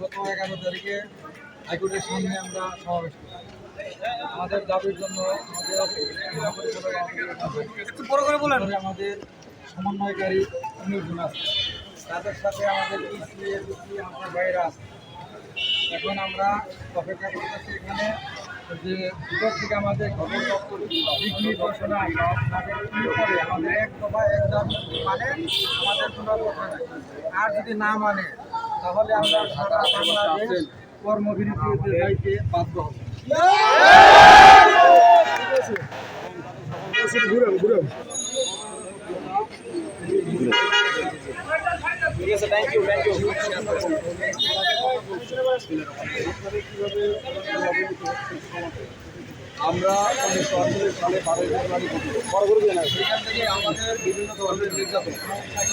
গত এগারো তারিখে হাইকোর্টের সামনে আমরা সমাবেশ আমাদের দাবির জন্য আমাদের আমাদের একটু বড় করে বলেন। আমাদের সমন্বয়কারী অন্যজন আছে। তাদের সাথে আমাদের ইসি আমাদের বাইরে আছে। এখন আমরা অপেক্ষা করতেছি এখানে যে ভিতর থেকে আমাদের খবর দপ্তর বিক্রি ঘোষণা করে আমাদের এক দফা একদম মানে আমাদের কোনো কথা নাই। আর যদি না মানে তাহলে আমরা সারা বাংলাদেশ কর্মবিরতিতে যাইতে বাধ্য হব। ঠিক আছে থ্যাংক ইউ থ্যাংক ইউ আমরা উনিশশো আটচল্লিশ সালে বারোই ফেব্রুয়ারি সেখান থেকে আমাদের বিভিন্ন ধরনের নির্যাতন।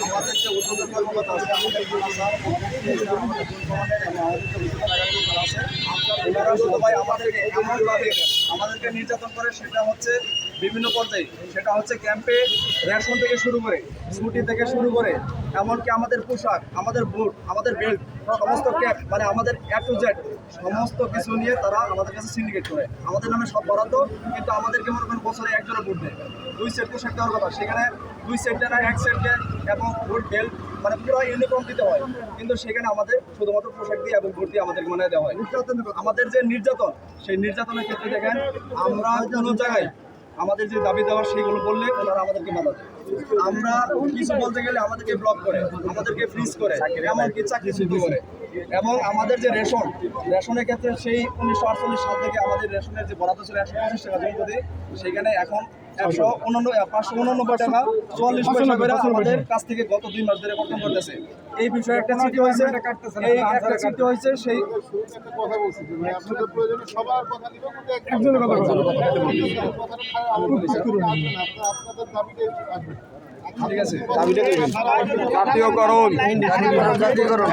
আমাদের যে উদ্যোগের কর্মকর্তা আছে, আমাদের আমাদেরকে নির্যাতন করে, সেটা হচ্ছে বিভিন্ন পর্যায়ে। সেটা হচ্ছে ক্যাম্পে রেশন থেকে শুরু করে ছুটি থেকে শুরু করে এমনকি আমাদের পোশাক আমাদের বুট আমাদের বেল্ট সমস্ত ক্যাপ মানে আমাদের এ টু জেড সমস্ত কিছু নিয়ে তারা আমাদের কাছে সিন্ডিকেট করে। আমাদের নামে সব বরাদ্দ কিন্তু আমাদেরকে মনে করেন বছরে একজনে বুট দেয়। দুই সেট পোশাক দেওয়ার কথা। সেখানে দুই সেট দেয় না এক সেট দেয় এবং বুট বেল্ট মানে পুরো ইউনিফর্ম দিতে হয়। কিন্তু সেখানে আমাদের শুধুমাত্র পোশাক দিয়ে এবং দিয়ে আমাদেরকে মানে দেওয়া হয়। আমাদের যে নির্যাতন সেই নির্যাতনের ক্ষেত্রে দেখেন আমরা কোনো জায়গায় আমাদের যে দাবি দেওয়া সেগুলো বললে ওনারা আমাদেরকে বাধা আমরা কিছু বলতে গেলে আমাদেরকে ব্লক করে, আমাদেরকে ফ্রিজ করে, এমনকি চাকরি শুরু করে। এবং আমাদের যে রেশন, রেশনের ক্ষেত্রে সেই উনিশশো আটচল্লিশ সাল থেকে আমাদের রেশনের যে বরাদ্দ ছিল একশো পঁচিশ টাকা জমি সেখানে এখন একশো উনানব্বই পাঁচশো উনানব্বই টাকা চুয়াল্লিশ পয়সা করে আমাদের কাছ থেকে গত দুই মাস ধরে কর্তন করতেছে। এই বিষয়ে একটা চিঠি হয়েছে এই একটা চিঠি হয়েছে সেই কথা বলছি যে ভাই আপনাদের প্রয়োজনে সবার কথা একজনের কথা বলছি। কথাটা খারাপ আমাদের আসবেন, আপনারা আপনাদের দাবিতে আসবেন ঠিক আছে দাবিটা জাতীয়করণ। জাতীয়করণ।